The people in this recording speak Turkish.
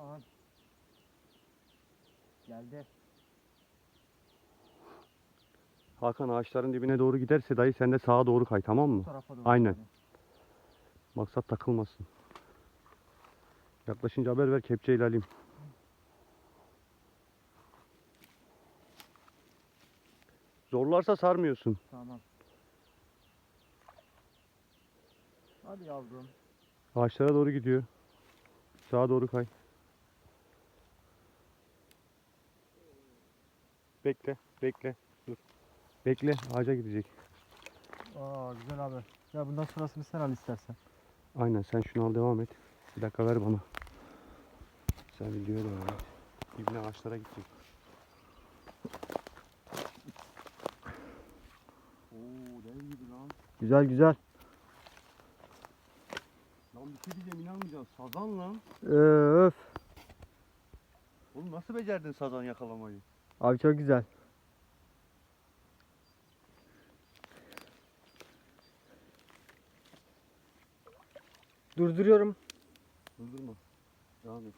Aman. Geldi. Hakan ağaçların dibine doğru giderse dayı sen de sağa doğru kay tamam Bu mı? tarafa doğru. Aynen. gidiyor. Maksat takılmasın. Yaklaşınca haber ver kepçeyle alayım. Zorlarsa sarmıyorsun. Tamam. Hadi yavrum. Ağaçlara doğru gidiyor. Sağa doğru kay. Bekle, bekle. Dur. Bekle, ağaca gidecek. Aa güzel abi. Ya bundan sonrasını sen al istersen. Aynen sen şunu al devam et. Bir dakika ver bana. Sen videoya devam et. İbne ağaçlara gidecek. Oo dev gibi lan. Güzel güzel. Lan bir şey diyeceğim inanmayacaksın. Sazan lan. Öf. Oğlum nasıl becerdin sazan yakalamayı? Abi çok güzel. Durduruyorum. Durdurma. Devam et.